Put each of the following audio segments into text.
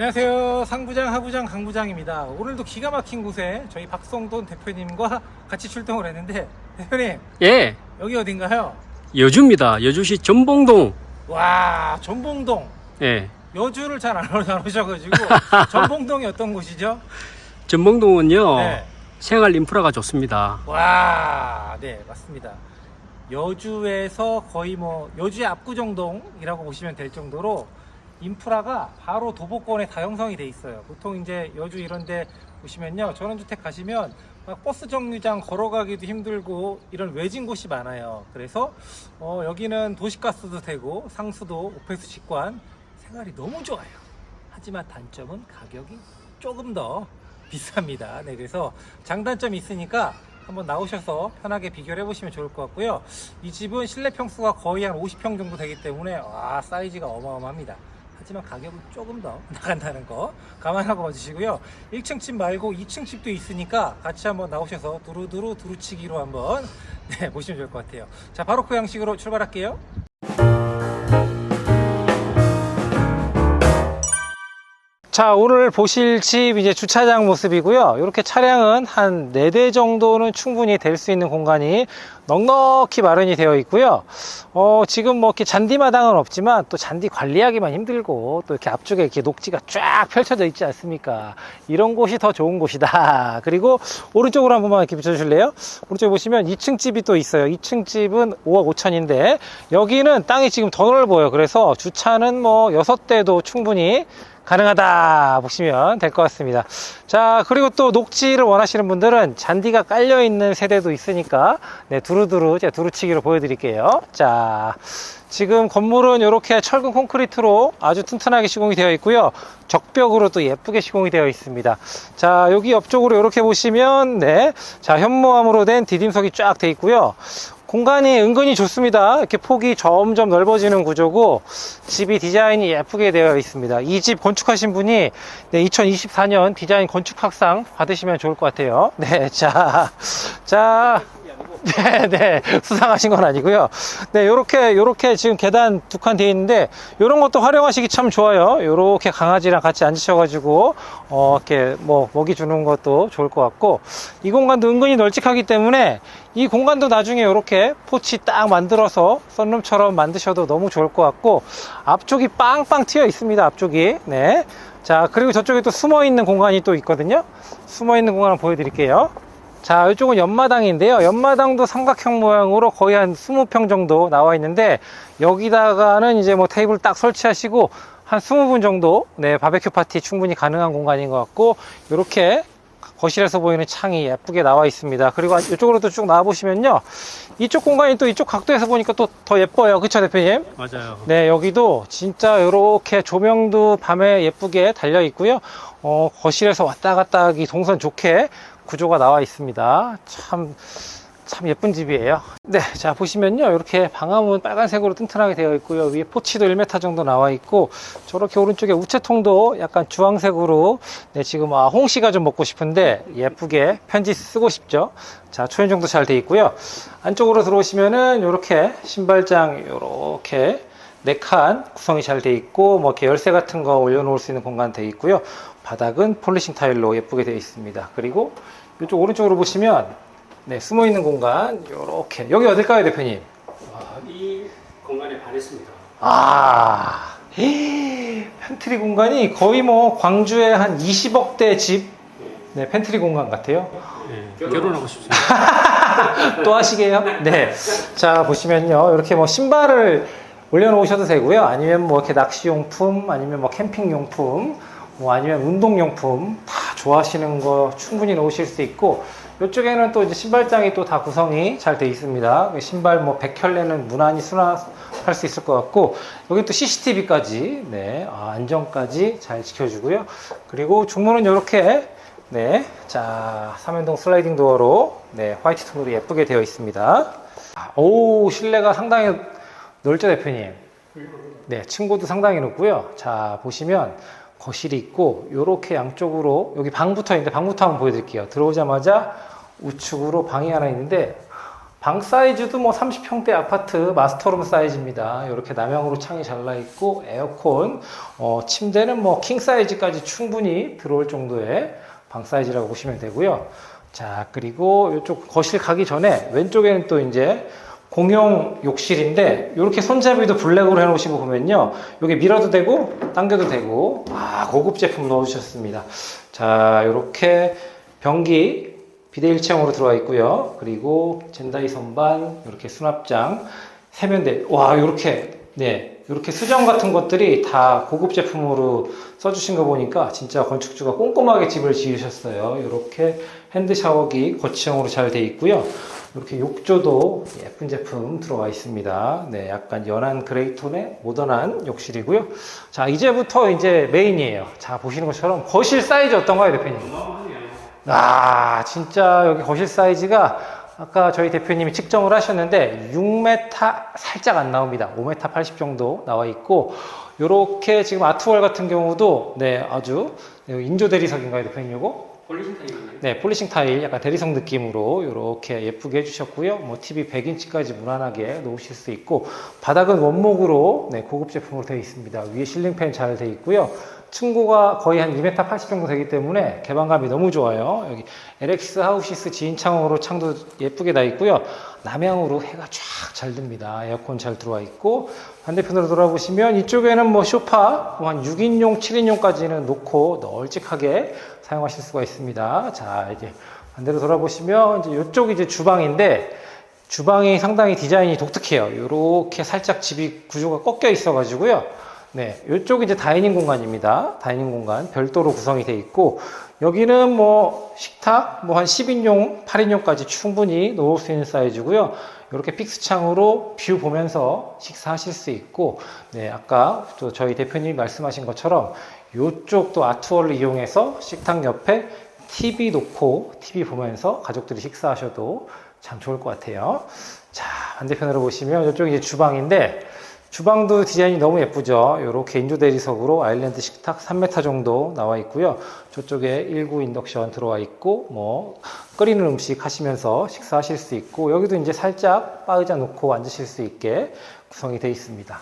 안녕하세요. 상부장, 하부장, 강부장입니다. 오늘도 기가 막힌 곳에 저희 박성돈 대표님과 같이 출동을 했는데 대표님 예, 여기 어딘가요? 여주입니다. 여주시 전봉동. 와 전봉동 예, 여주를 잘 안 오셔가지고 전봉동이 어떤 곳이죠? 전봉동은요, 네. 생활 인프라가 좋습니다. 와, 네 맞습니다. 여주에서 거의 뭐 여주의 압구정동이라고 보시면 될 정도로 인프라가 바로 도보권에 다 형성이 돼 있어요. 보통 이제 여주 이런데 보시면요 전원주택 가시면 막 버스 정류장 걸어가기도 힘들고 이런 외진 곳이 많아요. 그래서 어, 여기는 도시가스도 되고 상수도 오페스 직관 생활이 너무 좋아요. 하지만 단점은 가격이 조금 더 비쌉니다. 네, 그래서 장단점이 있으니까 한번 나오셔서 편하게 비교를 해보시면 좋을 것 같고요. 이 집은 실내 평수가 거의 한 50평 정도 되기 때문에 와 사이즈가 어마어마합니다. 하지만 가격은 조금 더 나간다는 거 감안하고 봐주시고요. 1층 집 말고 2층 집도 있으니까 같이 한번 나오셔서 두루두루 두루치기로 한번 네, 보시면 좋을 것 같아요. 자, 바로 그 양식으로 출발할게요. 자, 오늘 보실 집 이제 주차장 모습이고요. 이렇게 차량은 한 4대 정도는 충분히 될 수 있는 공간이 넉넉히 마련이 되어 있고요. 어, 지금 뭐 이렇게 잔디마당은 없지만 또 잔디 관리하기만 힘들고 또 이렇게 앞쪽에 이렇게 녹지가 쫙 펼쳐져 있지 않습니까? 이런 곳이 더 좋은 곳이다. 그리고 오른쪽으로 한 번만 이렇게 비춰주실래요? 오른쪽에 보시면 2층 집이 또 있어요. 2층 집은 5억 5천인데 여기는 땅이 지금 더 넓어요. 그래서 주차는 뭐 6대도 충분히 가능하다 보시면 될 것 같습니다. 자, 그리고 또 녹지를 원하시는 분들은 잔디가 깔려 있는 세대도 있으니까 네, 두루두루 제가 두루치기로 보여드릴게요. 자, 지금 건물은 이렇게 철근 콘크리트로 아주 튼튼하게 시공이 되어 있고요. 적벽으로 또 예쁘게 시공이 되어 있습니다. 자, 여기 옆쪽으로 이렇게 보시면 네, 자 현모암으로 된 디딤석이 쫙 돼 있고요. 공간이 은근히 좋습니다. 이렇게 폭이 점점 넓어지는 구조고 집이 디자인이 예쁘게 되어 있습니다. 이 집 건축하신 분이 네, 2024년 디자인 건축학상 받으시면 좋을 것 같아요. 네, 자, 자. 네, 네. 수상하신 건 아니고요. 네, 요렇게, 요렇게 지금 계단 두칸 되어 있는데, 요런 것도 활용하시기 참 좋아요. 요렇게 강아지랑 같이 앉으셔가지고, 어, 이렇게 뭐, 먹이 주는 것도 좋을 것 같고, 이 공간도 은근히 널찍하기 때문에, 이 공간도 나중에 요렇게 포치 딱 만들어서 썬룸처럼 만드셔도 너무 좋을 것 같고, 앞쪽이 빵빵 튀어 있습니다. 앞쪽이. 네. 자, 그리고 저쪽에 또 숨어 있는 공간이 또 있거든요. 숨어 있는 공간을 보여드릴게요. 자, 이쪽은 연마당인데요. 연마당도 삼각형 모양으로 거의 한 20평 정도 나와 있는데, 여기다가는 이제 뭐 테이블 딱 설치하시고, 한 20분 정도, 네, 바베큐 파티 충분히 가능한 공간인 것 같고, 이렇게 거실에서 보이는 창이 예쁘게 나와 있습니다. 그리고 이쪽으로도 쭉 나와 보시면요. 이쪽 공간이 또 이쪽 각도에서 보니까 또 더 예뻐요. 그쵸, 대표님? 맞아요. 네, 여기도 진짜 이렇게 조명도 밤에 예쁘게 달려 있고요. 어, 거실에서 왔다 갔다 하기 동선 좋게 구조가 나와 있습니다. 참, 참 예쁜 집이에요. 네, 자, 보시면요. 이렇게 방화문 빨간색으로 튼튼하게 되어 있고요. 위에 포치도 1m 정도 나와 있고, 저렇게 오른쪽에 우체통도 약간 주황색으로, 네, 지금, 아, 홍시가 좀 먹고 싶은데, 예쁘게 편지 쓰고 싶죠. 자, 초인종도 잘돼 있고요. 안쪽으로 들어오시면은, 이렇게 신발장, 이렇게, 네 칸 구성이 잘 돼 있고 뭐 이렇게 열쇠 같은 거 올려놓을 수 있는 공간 돼 있고요. 바닥은 폴리싱 타일로 예쁘게 되어 있습니다. 그리고 이쪽 오른쪽으로 보시면 네 숨어 있는 공간 이렇게 여기 어딜까요, 대표님? 아, 이 공간에 반했습니다. 아 헤이, 팬트리 공간이 거의 뭐 광주에 한 20억대 집 네, 팬트리 공간 같아요. 예, 결혼하고 싶습니다. 또 하시게요? 네. 자, 보시면요. 이렇게 뭐 신발을 올려놓으셔도 되고요. 아니면 뭐 이렇게 낚시용품, 아니면 뭐 캠핑용품, 뭐 아니면 운동용품 다 좋아하시는 거 충분히 놓으실 수 있고, 이쪽에는 또 이제 신발장이 또 다 구성이 잘 돼 있습니다. 신발 뭐 100켤레는 무난히 수납할 수 있을 것 같고, 여기 또 CCTV까지, 네, 아, 안전까지 잘 지켜주고요. 그리고 중문은 이렇게 네, 자, 삼연동 슬라이딩 도어로 네, 화이트 톤으로 예쁘게 되어 있습니다. 아, 오, 실내가 상당히 넓죠, 대표님? 네, 층고도 상당히 높고요. 자, 보시면 거실이 있고 요렇게 양쪽으로 여기 방부터 있는데 방부터 한번 보여드릴게요. 들어오자마자 우측으로 방이 하나 있는데 방 사이즈도 뭐 30평대 아파트 마스터룸 사이즈입니다. 이렇게 남향으로 창이 잘 나 있고 에어컨, 어, 침대는 뭐 킹 사이즈까지 충분히 들어올 정도의 방 사이즈라고 보시면 되고요. 자, 그리고 이쪽 거실 가기 전에 왼쪽에는 또 이제 공용 욕실인데 이렇게 손잡이도 블랙으로 해놓으신 거 보면요. 여기 밀어도 되고 당겨도 되고. 아 고급 제품 넣어주셨습니다. 자 이렇게 변기 비대 일체형으로 들어와 있고요. 그리고 젠다이 선반 이렇게 수납장 세면대. 와 이렇게 네. 이렇게 수정 같은 것들이 다 고급 제품으로 써주신 거 보니까 진짜 건축주가 꼼꼼하게 집을 지으셨어요. 이렇게 핸드 샤워기 거치형으로 잘 돼 있고요 이렇게 욕조도 예쁜 제품 들어와 있습니다. 네, 약간 연한 그레이 톤의 모던한 욕실이고요. 자, 이제부터 이제 메인이에요. 자, 보시는 것처럼 거실 사이즈 어떤가요, 대표님? 아, 진짜 여기 거실 사이즈가 아까 저희 대표님이 측정을 하셨는데 6m 살짝 안 나옵니다. 5m 80 정도 나와 있고 요렇게 지금 아트월 같은 경우도 네, 아주 네, 인조 대리석인가요, 대표님 요거? 폴리신 타입이네요. 네, 폴리싱 타일 약간 대리석 느낌으로 이렇게 예쁘게 해주셨고요. 뭐 TV 100인치까지 무난하게 놓으실 수 있고 바닥은 원목으로 네, 고급 제품으로 되어 있습니다. 위에 실링팬 잘 되어 있고요. 층고가 거의 한 2m 80 정도 되기 때문에 개방감이 너무 좋아요. 여기 LX 하우시스 지인창으로 창도 예쁘게 나 있고요. 남향으로 해가 쫙 잘 듭니다. 에어컨 잘 들어와 있고 반대편으로 돌아보시면 이쪽에는 뭐 쇼파 뭐 한 6인용, 7인용까지는 놓고 널찍하게 사용하실 수가 있습니다. 자, 이제 반대로 돌아보시면 이제 이쪽이 이제 주방인데 주방이 상당히 디자인이 독특해요. 이렇게 살짝 집이 구조가 꺾여 있어가지고요. 네, 이쪽이 이제 다이닝 공간입니다. 다이닝 공간 별도로 구성이 되어 있고 여기는 뭐 식탁 뭐 한 10인용, 8인용까지 충분히 놓을 수 있는 사이즈고요. 이렇게 픽스 창으로 뷰 보면서 식사하실 수 있고 네, 아까 또 저희 대표님이 말씀하신 것처럼 이쪽 또 아트월을 이용해서 식탁 옆에 TV 놓고 TV 보면서 가족들이 식사하셔도 참 좋을 것 같아요. 자, 반대편으로 보시면 이쪽 이제 주방인데 주방도 디자인이 너무 예쁘죠. 이렇게 인조 대리석으로 아일랜드 식탁 3m 정도 나와 있고요. 저쪽에 19 인덕션 들어와 있고 뭐 끓이는 음식 하시면서 식사하실 수 있고 여기도 이제 살짝 바의자 놓고 앉으실 수 있게 구성이 되어 있습니다.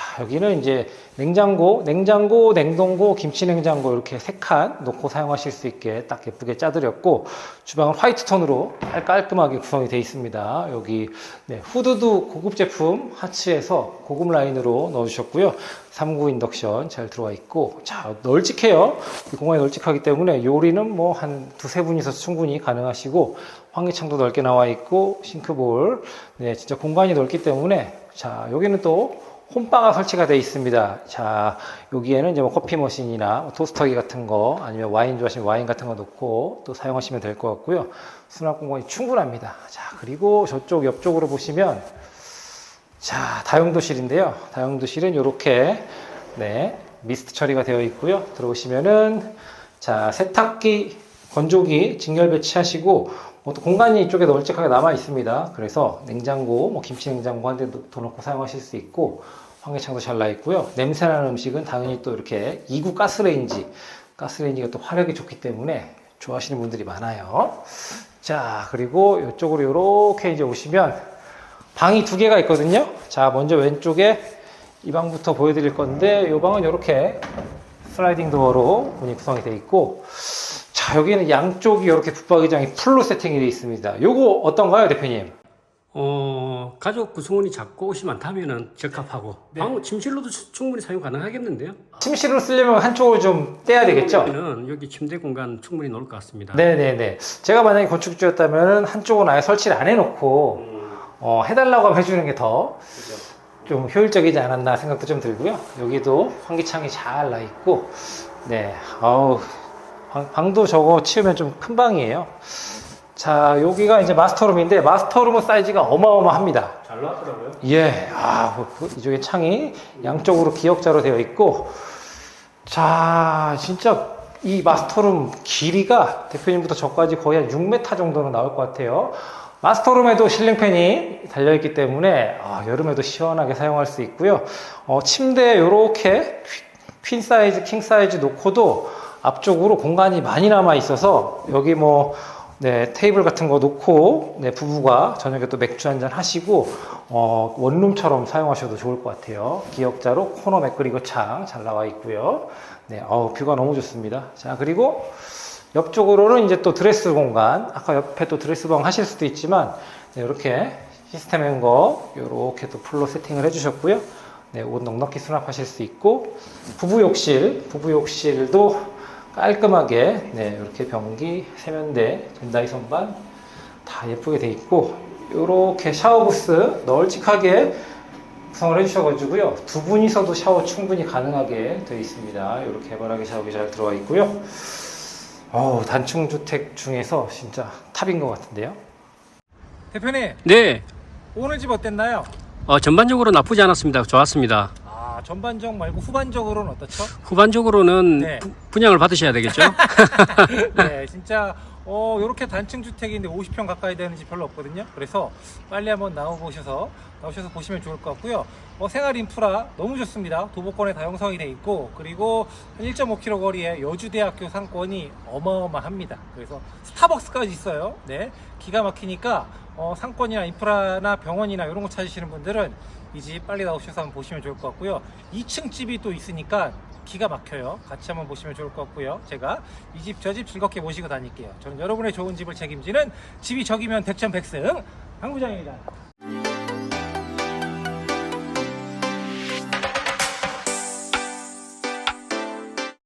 자, 여기는 이제 냉장고, 냉장고, 냉동고, 김치 냉장고 이렇게 세 칸 놓고 사용하실 수 있게 딱 예쁘게 짜드렸고 주방은 화이트 톤으로 깔끔하게 구성이 되어 있습니다. 여기 네, 후드도 고급 제품 하츠에서 고급 라인으로 넣어주셨고요. 3구 인덕션 잘 들어와 있고 자 널찍해요. 이 공간이 널찍하기 때문에 요리는 뭐 한 두세 분이서 충분히 가능하시고 환기창도 넓게 나와 있고 싱크볼 네 진짜 공간이 넓기 때문에 자 여기는 또 홈바가 설치가 되어 있습니다. 자, 여기에는 이제 뭐 커피 머신이나 뭐 토스터기 같은 거 아니면 와인 좋아하시면 와인 같은 거 넣고 또 사용하시면 될 것 같고요. 수납 공간이 충분합니다. 자, 그리고 저쪽 옆쪽으로 보시면 자, 다용도실인데요. 다용도실은 이렇게 네, 미스트 처리가 되어 있고요. 들어오시면은 자, 세탁기, 건조기 직렬 배치하시고 뭐 또 공간이 이쪽에 널찍하게 남아 있습니다. 그래서 냉장고, 뭐 김치 냉장고 한 대더 넣고 사용하실 수 있고 환기창도 잘 나 있고요. 냄새나는 음식은 당연히 또 이렇게 2구 가스레인지, 가스레인지가 또 화력이 좋기 때문에 좋아하시는 분들이 많아요. 자, 그리고 이쪽으로 이렇게 이제 오시면 방이 두 개가 있거든요. 자, 먼저 왼쪽에 이 방부터 보여드릴 건데, 이 방은 이렇게 슬라이딩 도어로 문이 구성이 되어 있고, 자, 여기는 양쪽이 이렇게 붙박이장이 풀로 세팅이 되어 있습니다. 요거 어떤가요, 대표님? 어, 가족 구성원이 작고 옷이 많다면은 적합하고 네. 방 침실로도 추- 충분히 사용 가능하겠는데요. 침실로 쓰려면 한쪽을 좀 떼야 되겠죠? 여기 침대 공간 충분히 넣을 것 같습니다. 네네네. 제가 만약에 건축주였다면 한쪽은 아예 설치를 안 해놓고, 음, 어, 해달라고 하면 해주는 게 더 좀. 효율적이지 않았나 생각도 좀 들고요. 여기도 환기창이 잘 나 있고, 네, 아우, 방, 방도 저거 치우면 좀 큰 방이에요. 자, 여기가 이제 마스터룸인데, 마스터룸은 사이즈가 어마어마합니다. 잘 나왔더라고요. 예, 아, 그 이쪽에 창이 양쪽으로 기역자로 되어 있고, 자, 진짜 이 마스터룸 길이가 대표님부터 저까지 거의 한 6m 정도는 나올 것 같아요. 마스터룸에도 실링팬이 달려있기 때문에 아, 여름에도 시원하게 사용할 수 있고요. 어, 침대에 이렇게 퀸 사이즈, 킹 사이즈 놓고도 앞쪽으로 공간이 많이 남아 있어서 여기 뭐 네, 테이블 같은 거 놓고 네, 부부가 저녁에 또 맥주 한잔 하시고 어, 원룸처럼 사용하셔도 좋을 것 같아요. 기역자로 코너 맥 그리고 창 잘 나와 있고요. 네, 어우, 뷰가 너무 좋습니다. 자, 그리고 옆쪽으로는 이제 또 드레스 공간. 아까 옆에 또 드레스방 하실 수도 있지만 네, 이렇게 시스템 행거 이렇게 또 풀로 세팅을 해주셨고요. 네, 옷 넉넉히 수납하실 수 있고 부부 욕실, 부부 욕실도 깔끔하게 네, 이렇게 변기, 세면대, 전다이 선반 다 예쁘게 돼 있고 이렇게 샤워 부스 널찍하게 구성을 해주셔가지고요 두 분이서도 샤워 충분히 가능하게 되어 있습니다. 이렇게 개발하게 샤워기 잘 들어와 있고요. 어우, 단층 주택 중에서 진짜 탑인 것 같은데요. 대표님 네, 오늘 집 어땠나요? 어, 전반적으로 나쁘지 않았습니다. 좋았습니다. 아 전반적 말고 후반적으로는 어떻죠? 후반적으로는 네. 부- 분양을 받으셔야 되겠죠? 네, 진짜 어 이렇게 단층 주택인데 50평 가까이 되는 집 별로 없거든요. 그래서 빨리 한번 나와보셔서 나오셔서 보시면 좋을 것 같고요. 어, 생활 인프라 너무 좋습니다. 도보권에 다 형성이 돼 있고 그리고 한 1.5km 거리에 여주대학교 상권이 어마어마합니다. 그래서 스타벅스까지 있어요. 네, 기가 막히니까 어, 상권이나 인프라나 병원이나 이런 거 찾으시는 분들은 이 집 빨리 나오셔서 한번 보시면 좋을 것 같고요. 2층 집이 또 있으니까 기가 막혀요. 같이 한번 보시면 좋을 것 같고요. 제가 이 집 저 집 즐겁게 모시고 다닐게요. 저는 여러분의 좋은 집을 책임지는 집이 적이면 백전 백승 황부장입니다.